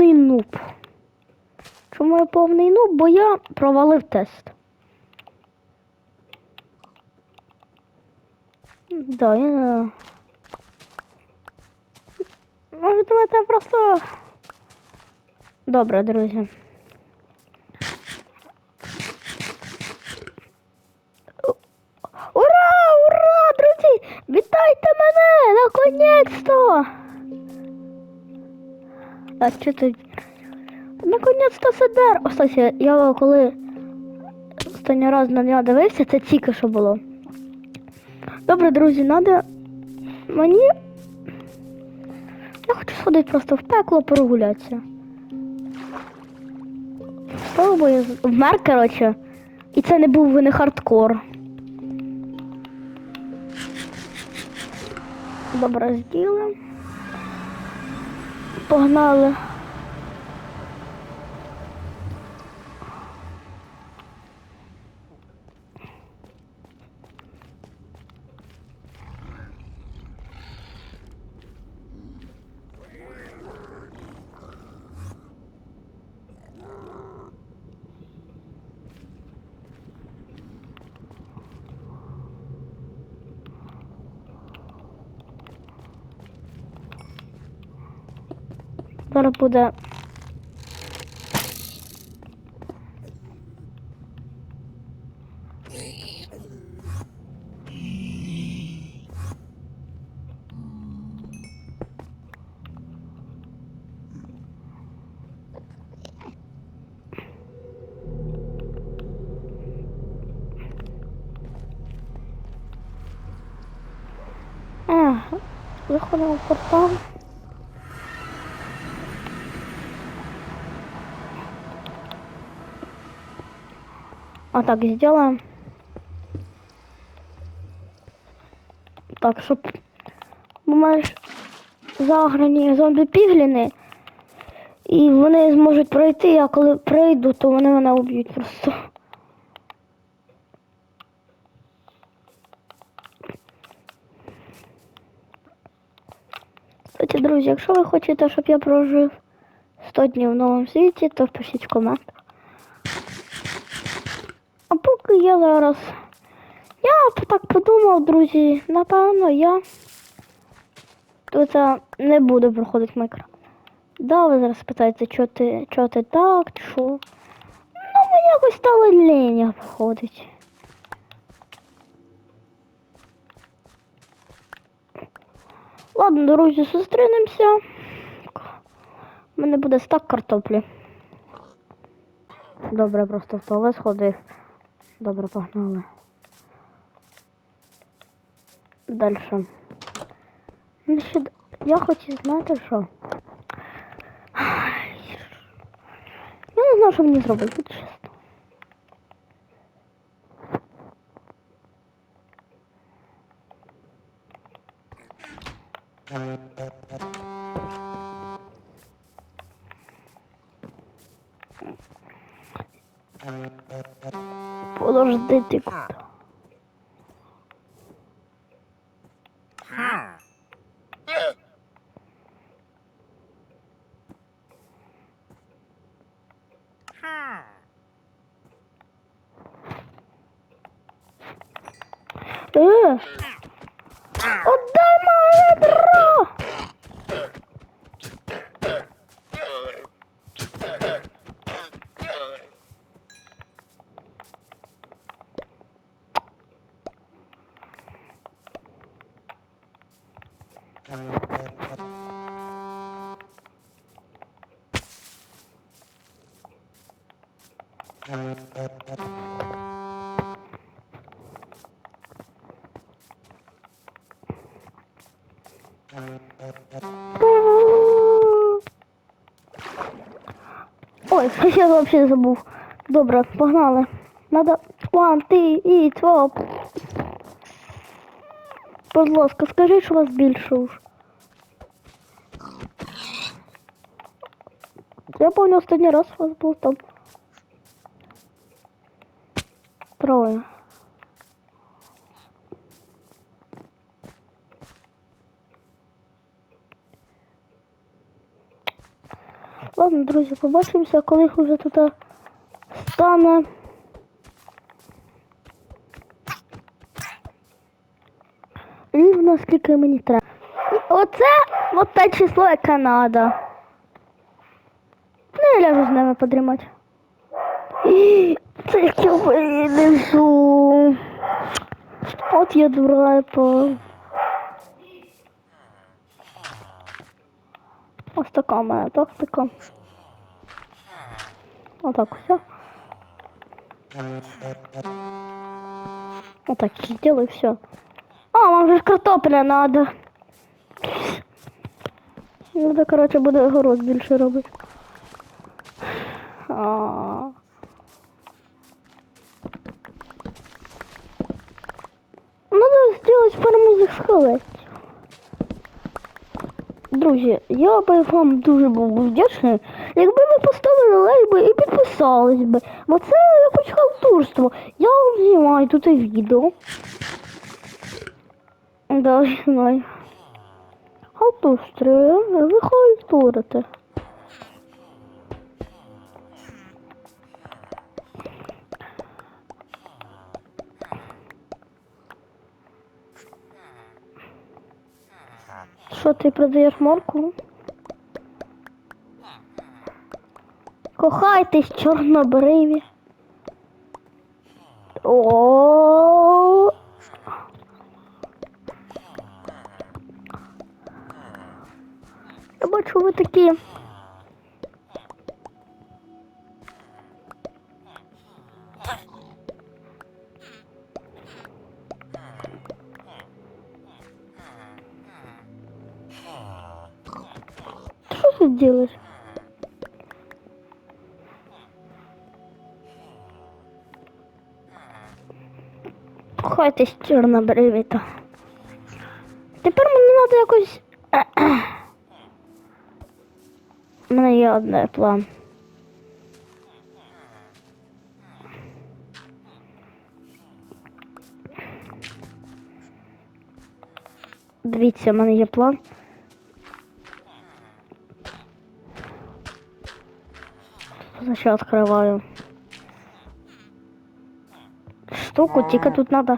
повний нуб. Чому я повний нуб? Бо я провалив тест. Да, я... Може, давайте просто... Добре, друзі. Ура! Ура, друзі! Вітайте мене! Наконець-то! А що ти? Наконець-то Седер! Кстати, я коли останній раз на нього дивився, це тільки що було. Добре, друзі, надо мені. Я хочу сходити просто в пекло прогулятися. Спробую. Вмер, коротше. І це не був не хардкор. Добре, зділи. Погнали. Зараз буде. А, заходимо в А так сделаем. Так, щоб маєш заграні зомбі пігліни. І вони зможуть пройти, а коли прийду, то вони мене уб'ють просто. Кстати, друзі, якщо ви хочете, щоб я прожив 100 днів в новому світі, то пишіть в коментах. Я зараз. Я так подумав, друзі, напевно, я тут не буду проходити Майнкрафт. Да, ви зараз питаєте, що ти, що ти так, що. Ну, мені якось стало ління проходить. Ладно, друзі, зустрінемося. У мене буде стак картоплі. Добре, просто в туалет сходив. Добре, погнали. Дальше. Ну, Я хочу знати, що. Я не знаю, мені зробити, будь чесно. Подожди ти Ой, я вообще забув. Добре, погнали. Надо one, two, і two. Будь ласка, скажіть, що вас більше уж. Я помню, останній раз у вас був там. Троє. Ладно, друзі, побачимося, коли їх вже тут стане. Рівно скільки мені треба. Оце от те число, яке надо. Ну, я ляжу з ними подрімати. І Це я винесу. От я дурепа. Ось така в мене тактика. Отак все. Отак я сделаю все. А, вам же ж картопля надо. Надо, короче, буде город більше робити. А. Надо сделать ферму з скелетів. Друзі, я би вам дуже був вдячний, якби ви поставили лайк би і підписались би. Бо це якось халтурство. Я вам знімаю тут і відео. Да, знаю. Халтурство, ви халтурите. Що ти продаєш морку? Кохайтесь, чорнобриві. О. Я бачу, ви такі. Що ти делаешь? Кохайтесь, чорнобривіта. Тепер мені треба якось. У мене є один план. Дивіться, в мене є план. Сейчас открываю штуку, тільки тут надо.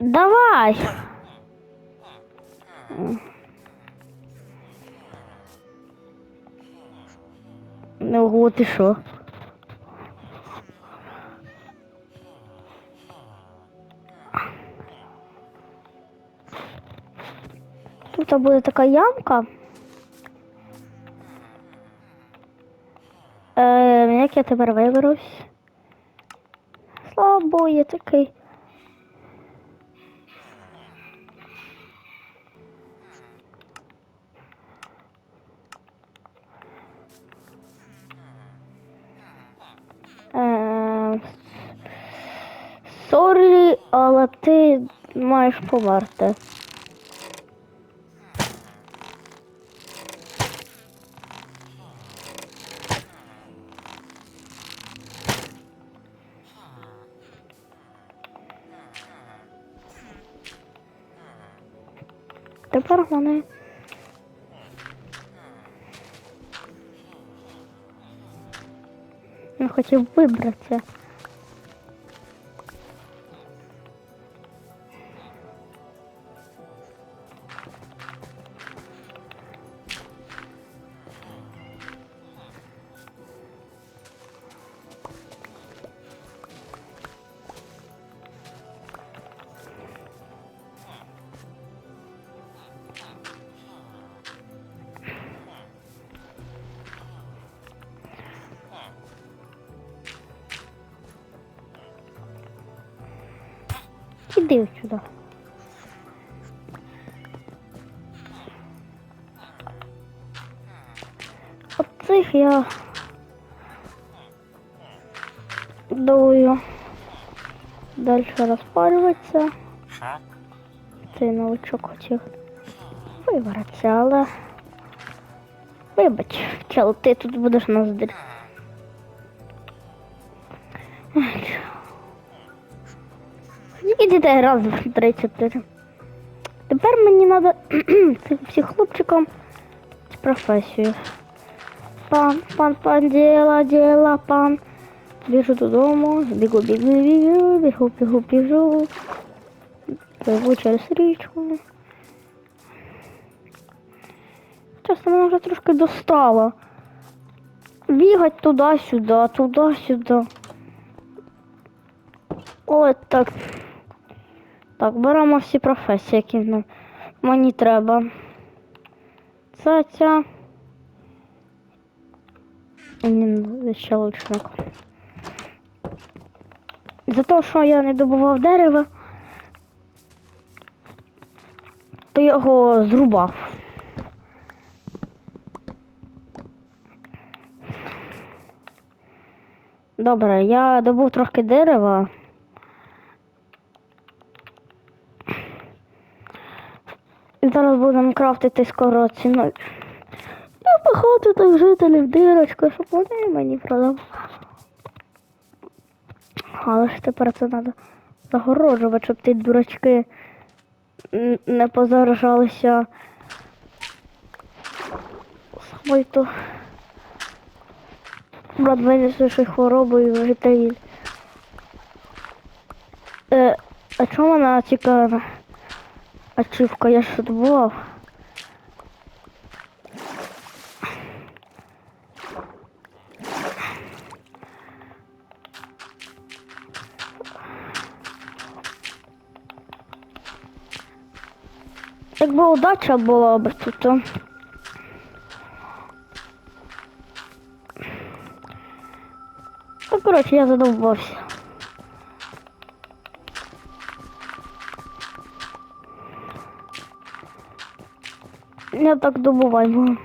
Давай! Ну вот и що? Тут буде така ямка. Е, як я тепер виберусь? Слабо, я такий. Е, Сорі, але ти маєш померти. Тепер вони. Я хотів вибратися. Іди сюди. От цих я думаю далі розпалюватися. Цей новичок хотів вибратися, але вибач, чел, ти тут будеш нас др... Скільки дітей раз в 34? Ти Тепер мені треба всім хлопчикам професію. Пан, пан, пан, діла, діла, пан. Біжу додому, бігу, бігу, бігу, бігу, бігу, біжу. Пливу через річку. Чесно, мене вже трошки достало. Бігать туди-сюди, туди-сюди. Ой, так. Так, беремо всі професії, які нам мені треба. Це ця. Ні, ще лучник. За те, що я не добував дерева, то його зрубав. Добре, я добув трохи дерева. Зараз будемо крафтити скоро ціною. Я походу так жителів дирочку, щоб вони мені продавали. Але ж тепер це треба загороджувати, щоб ті дурачки не позаражалися свою брат винесши хворобою жителів. Е, а чому вона цікава? Ачівка, я ж забував. Якби удача була б тут. то- Ну, коротше, я задовбався. Я так добуваю.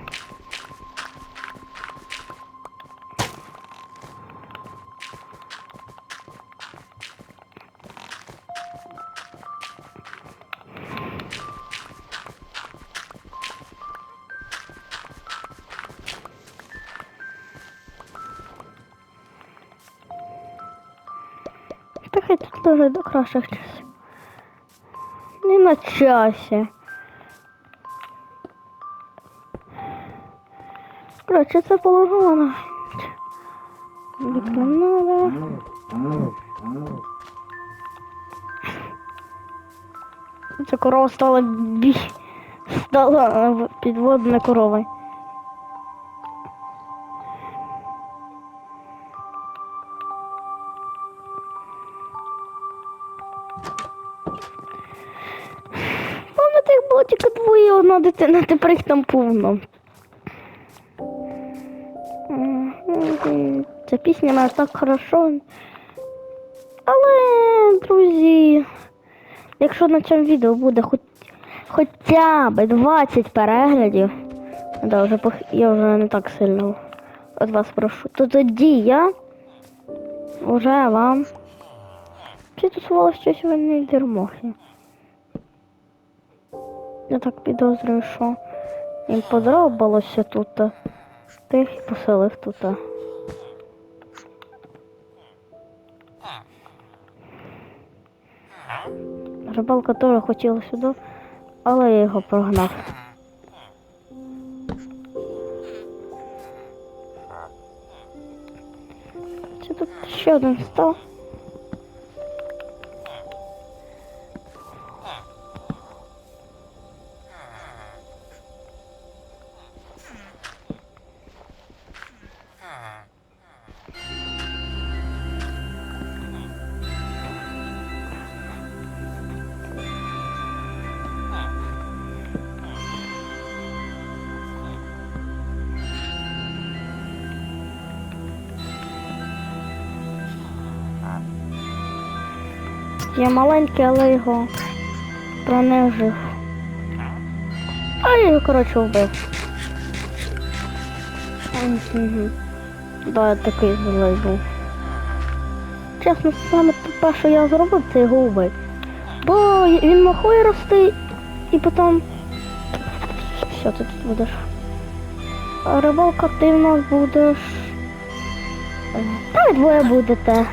Та хай тут дуже до кращих часів. Не на часі. Коротше, це положила на вікна надо. Ця корова стала бі... стала підводною коровою. Пам'ятаю, їх було тільки двоє одна дитина, тепер їх там повно. Ця пісня мене так хорошо. Але, друзі, якщо на цьому відео буде хоч, хоча б 20 переглядів, да, вже пох... я вже не так сильно від вас прошу, то тоді я вже вам чи щось вони дермохи. Я так підозрюю, що їм подобалося тут. Тих і поселив тут. Рибалка теж хотіла сюди, але я його прогнав. Чи тут ще один став. Я маленький, але його пронижив. А я його, коротше, вбив. Да, я такий злий був. Чесно, саме те, що я зробив, це його вбив. Бо він махує рости і потім. Що ти тут будеш? Рибалка ти в нас будеш. Та ви двоє будете.